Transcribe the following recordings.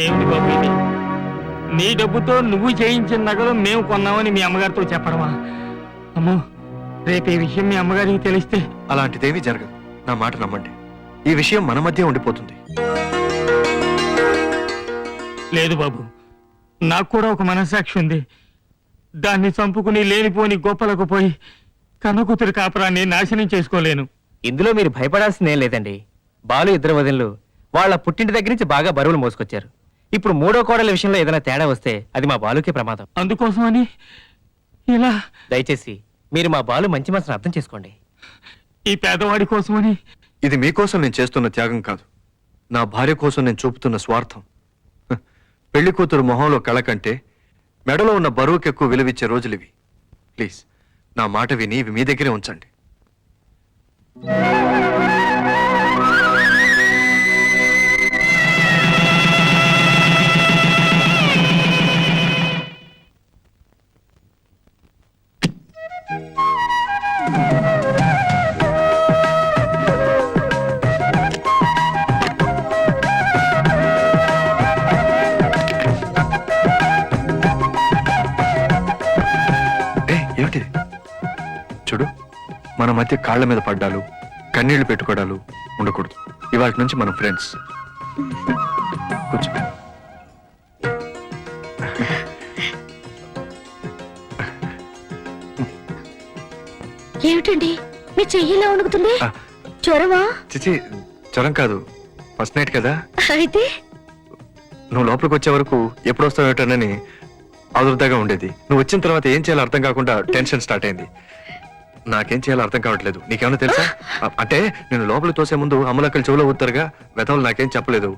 ఏమిటి బాబు ఇది? నీ డబ్బుతో నువ్వు చేయించిన నగలు మేము కొన్నామని మీ అమ్మగారితో చెప్పడమా? అమ్మో రేపు ఈ విషయం మీ అమ్మగారికి తెలిస్తే. అలాంటిదేమీ జరగదు. నా మాట నమ్మండి. ఈ విషయం మన మధ్య ఉండిపోతుంది. లేదు బాబు నాకు కూడా ఒక మనసాక్షి ఉంది. దాన్ని చంపుకుని లేనిపోని గొప్పలకు పోయి కన్న కూతురి కాపురాన్ని నాశనం చేసుకోలేను. ఇందులో మీరు భయపడాల్సిందేం లేదండి. బాలు ఇద్దరు వదినలు వాళ్ళ పుట్టింటి దగ్గర నుంచి బాగా బరువులు మోసుకొచ్చారు. ఇప్పుడు మూడో కోడల విషయంలో ఏదైనా తేడా వస్తే అది మా బాలుకే ప్రమాదం. అందుకోసమని ఇలా దయచేసి మీరు మా బాలు మంచి మనసును అర్థం చేసుకోండి. ఈ పేదవాడి కోసమని ఇది మీకోసం నేను చేస్తున్న త్యాగం కాదు. నా భార్య కోసం నేను చూపుతున్న స్వార్థం. హ, పెళ్ళి కూతురు మొహంలో కళ కంటే మెడలో ఉన్న బరువుకి ఎక్కువ విలువిచ్చే రోజులు ఇవి ప్లీజ్ నా మాట విని ఇవి మీ దగ్గరే ఉంచండి. మన మధ్య కాళ్ళ మీద పడ్డాలు కన్నీళ్ళు పెట్టుకోవడాలు ఉండకూడదు. ఇవాళ నుంచి మనం ఫ్రెండ్స్ కూర్చో ఏమిటండి? మీ చెయ్యిలా వణుకుతుంది. జ్వరమా? చిచి జ్వరం కాదు. ఫస్ట్ నైట్ కదా? అయితే? నువ్వు లోపలికి వచ్చే వరకు ఎప్పుడు వస్తావు ఏమిటోనని ఆదుర్దాగా ఉండేది. నువ్వు వచ్చిన తర్వాత ఏం చేయాలో అర్థం కాకుండా టెన్షన్ స్టార్ట్ అయింది. నాకేం చేయాలో అర్థం కావట్లేదు. నీకేమైనా తెలుసా? అంటే నేను లోపలికి తోసే ముందు అమలక్కలు చెవులో ఊతారుగా వెతలు నాకేం చెప్పలేదు.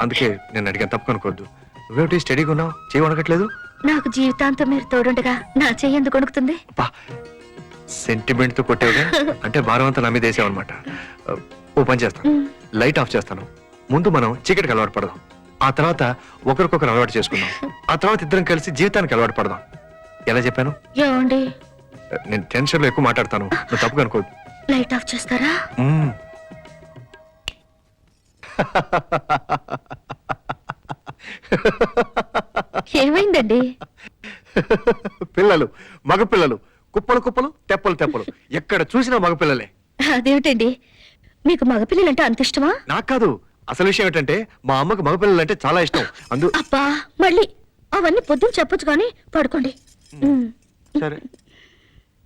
అందుకే నేను అడిగాను తప్పుకొనుకోవద్దు నువ్వేమిటి స్టడీగా ఉన్నావు? చేయి వణకట్లేదు? నాకు జీవితాంతం మీరు తోడుండగా నా చెయ్యి ఎందుకు వణుకుతుంది? సెంటిమెంట్తో కొట్టేవుగా? అంటే భారం అంతా నా మీద వేసావన్నమాట. ఓ పని చేస్తాను లైట్ ఆఫ్ చేస్తాను. ముందు మనం చీకటికి అలవాటు పడదాం. ఆ తర్వాత ఒకరికొకరు అలవాటు చేసుకుందాం. ఆ తర్వాత ఇద్దరం కలిసి జీవితానికి అలవాటు పడదాం. ఎలా చెప్పాను? ఏమండి? నేను టెన్షన్లో ఎక్కువ మాట్లాడతాను. నువ్వు తప్పుగా అనుకోవద్దు లైట్ ఆఫ్ చేస్తారా. ఏమైందండి? పిల్లలు మగ పిల్లలు కుప్పలు కుప్పలు తెప్పలు తెప్పలు. ఎక్కడ చూసినా మగ పిల్లలే అదేమిటండి? మీకు మగపిల్లలంటే అంత ఇష్టమా? నాకు కాదు. అసలు విషయం ఏంటంటే మా అమ్మకు మగ పిల్లలు అంటే చాలా ఇష్టం. అందు అబ్బా మళ్ళీ అవన్నీ పొద్దున చెప్పొచ్చు కానీ పడుకోండి. సరే.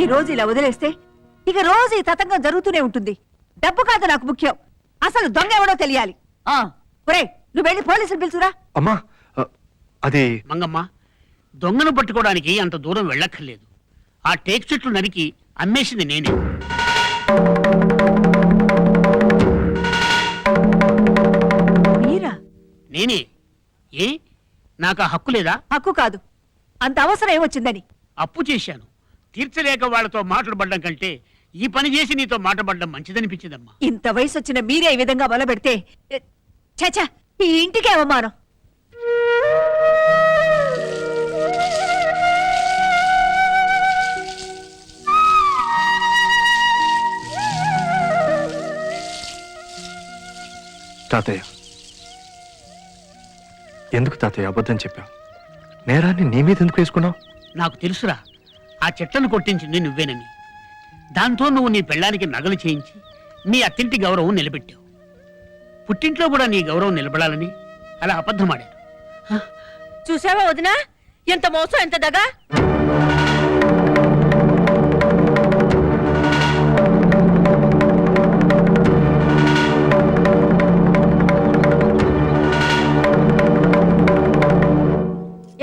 ఈ రోజు ఇలా వదిలేస్తే ఇక రోజు ఈ తతంగం జరుగుతూనే ఉంటుంది. డబ్బు కాదు నాకు ముఖ్యం. అసలు దొంగ ఎవడో తెలియాలి. ఆ. ఒరేయ్ నువ్వు వెళ్ళి పోలీసులు పిలుచురా. అమ్మా ఆ, అది మంగమ్మ దొంగను పట్టుకోవడానికి అంత దూరం వెళ్ళక్కర్లేదు. ఆ టేక్ చెట్లు నరికి అమ్మేసింది నేనే. మీరా? నేనే. ఏ? నాకు ఆ హక్కు లేదా? హక్కు కాదు. అంత అవసరం ఏమొచ్చిందని. అప్పు చేశాను. తీర్చలేక వాళ్ళతో మాట్లాడబడ్డం కంటే ఈ పని చేసి నీతో మాట్లాడడం మంచిదనిపించిందమ్మా. ఇంత వయసు వచ్చిన మీరే ఈ విధంగా మొదలుపెడితే చచా ఈ ఇంటికి అవమానం. తాతయ్య ఎందుకు తాతయ్య అబద్ధం చెప్పావు? నేరాన్ని నీ మీద ఎందుకు వేసుకున్నావు? నాకు తెలుసురా ఆ చెట్లను కొట్టించింది నువ్వేనని దాంతో నువ్వు నీ పెళ్ళానికి నగలు చేయించి నీ అత్తింటి గౌరవం నిలబెట్టావు. పుట్టింట్లో కూడా నీ గౌరవం నిలబడాలని అలా అబద్ధమాడాను. చూసావా వదినా? ఎంత మోసం ఎంత దగా?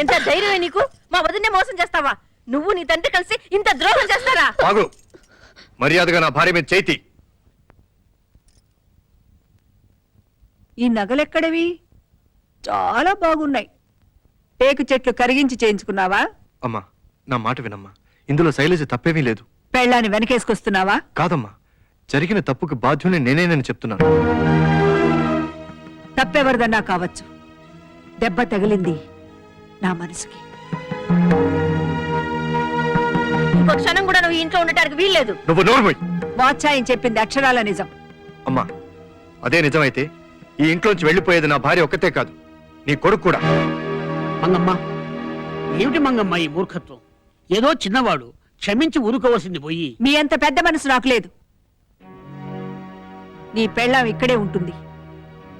ఎంత ధైర్యమే నీకు? మా వదినే మోసం చేస్తావా? నువ్వు నీ తండ్రి కలిసి ఇంత ద్రోహం చేస్తారా? ఆగు. మర్యాదగా నా భార్య మీద చేతి. ఈ నగలెక్కడవి? చాలా బాగున్నాయి. టేకు చెట్లు కరిగించి చేయించుకున్నావా? అమ్మా నా మాట వినమ్మా. ఇందులో శైలజ తప్పేమీ లేదు. పెళ్ళాన్ని వెనకేసుకొస్తున్నావా? కాదమ్మా జరిగిన తప్పుకి బాధ్యుని నేనేనని చెప్తున్నాను. తప్పెవరిదన్నా కావచ్చు. దెబ్బ తగిలింది నా మనసుకి. ఇంకో క్షణం కూడా నువ్వు ఇంట్లో ఉండటానికి వీల్లేదు. నువ్వు నోర్మోయ్ వాచాయం చెప్పింది అక్షరాల నిజం. అమ్మా అదే నిజమైతే ఈ ఇంట్లోంచి వెళ్ళిపోయేది నా భార్య ఒక్కతే కాదు నీ కొడుకు కూడా. మంగమ్మ ఏమిటి మంగమ్మ ఈ మూర్ఖత్వం? ఏదో చిన్నవాడు క్షమించి ఊరుకోవలసింది పోయి. మీ అంత పెద్ద మనసు నాకు లేదు. నీ పెళ్ళాం ఇక్కడే ఉంటుంది.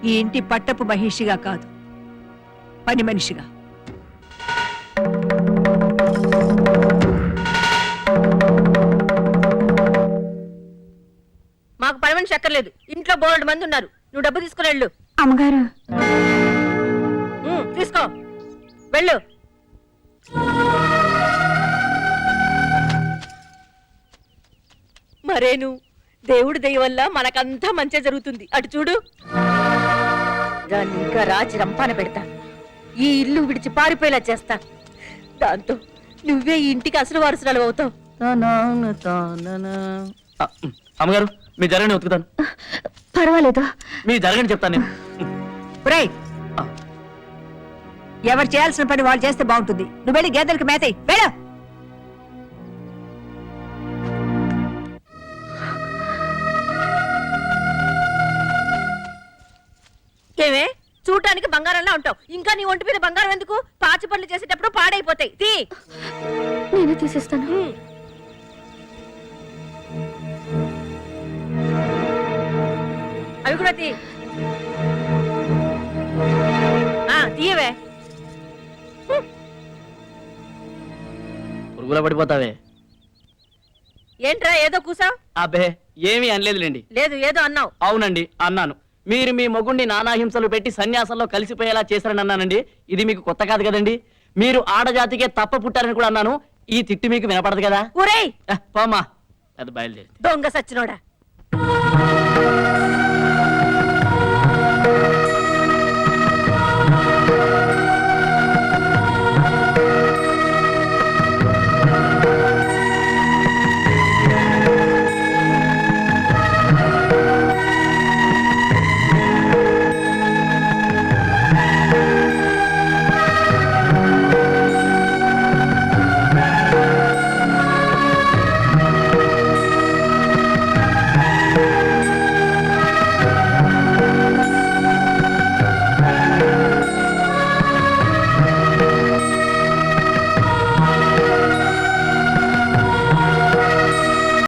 ఈ ఇంటి పట్టపు మహిషిగా కాదు పని మనిషిగా. మనిషి అక్కర్లేదు. ఇంట్లో బోలెడు మంది ఉన్నారు. నువ్వు డబ్బు తీసుకుని వెళ్ళు. అమ్మగారు. ఉమ్, తీసుకో. వెళ్ళు. మరేను? దేవుడి దయ వల్ల మనకంతా మంచి జరుగుతుంది. అటు చూడు. దాన్ని ఇంకా రాచి రంపాన పెడతా. ఈ ఇల్లు విడిచి పారిపోయేలా చేస్తా. దాంతో నువ్వే ఈ ఇంటికి అసలు వారసురాలు అవుతావు. అమ్మగారు మీ జరగని ఉతుకుతాను. పర్వాలేదు. మీ జరగని చెప్తాను నేను. ఒరేయ్ ఎవరు చేయాల్సిన పని వాళ్ళు చేస్తే బాగుంటుంది. నువ్వు వెళ్ళి గేదెలకు మేతయి. వెళ్ళ! ఏమే? చూడటానికి బంగారంలా ఉంటావు. ఇంకా నీ ఒంటి మీద బంగారం ఎందుకు? పాచి పనులు చేసేటప్పుడు పాడైపోతాయి. తీ! నేనే తీసేస్తాను. అవి కూడా తీ తీయవే. పురుగుల పడిపోతావే. ఏంట్రా ఏదో కూసావు? అబ్బే ఏమీ అనలేదులేండి లేదు ఏదో అన్నావు. అవునండి అన్నాను. మీరు మీ మొగుణ్ణి నానాహింసలు పెట్టి సన్యాసంలో కలిసిపోయేలా చేశారని అన్నానండి. ఇది మీకు కొత్త కాదు కదండి. మీరు ఆడజాతికే తప్ప పుట్టారని కూడా అన్నాను. ఈ తిట్టు మీకు వినపడదు కదా. ఊరేయ్! ఆ, పోమ్మా. అది బయలుదేరి. దొంగ సచ్చినోడా.